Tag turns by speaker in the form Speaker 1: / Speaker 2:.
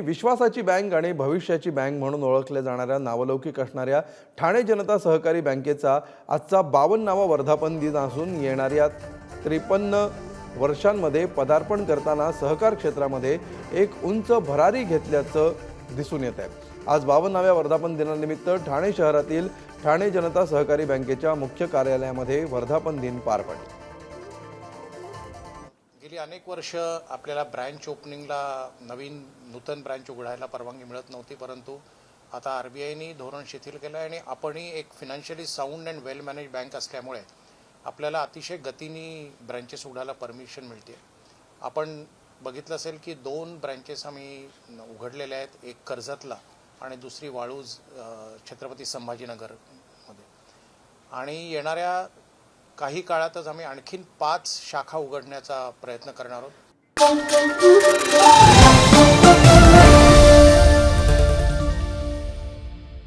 Speaker 1: विश्वासाची bank आणि भविष्याची bank म्हणून ओळखल्या जाणाऱ्या नावलौकिक असणाऱ्या ठाणे जनता सहकारी बँकेचा आजचा बावन्नावा वर्धापन दिन असून येणाऱ्या त्रेपन्न वर्षांमध्ये पदार्पण करताना सहकार क्षेत्रामध्ये एक उंच भरारी घेतल्याचं दिसून येत आहे. आज बावन्नाव्या वर्धापन दिनानिमित्त ठाणे शहरातील ठाणे जनता सहकारी बँकेच्या मुख्य कार्यालयामध्ये वर्धापन दिन पार पडले.
Speaker 2: गेली अनेक वर्ष आपल्याला ब्रँच ओपनिंगला नवीन नूतन ब्रँच उघडायला परवानगी मिळत नव्हती परंतु आता आर बी आयनी धोरण शिथिल केलं आहे आणि आपणही एक financially sound and well manage bank असल्यामुळे आपल्याला अतिशय गतीने ब्रँचेस उघडायला परमिशन मिळते आपण बघितलं असेल की दोन ब्रँचेस आम्ही उघडलेल्या आहेत एक कर्जतला आणि दुसरी वाळूज छत्रपती संभाजीनगरमध्ये. आणि येणाऱ्या काही काळातच आम्ही आणखीन पाच शाखा उघडण्याचा प्रयत्न करणार आहोत.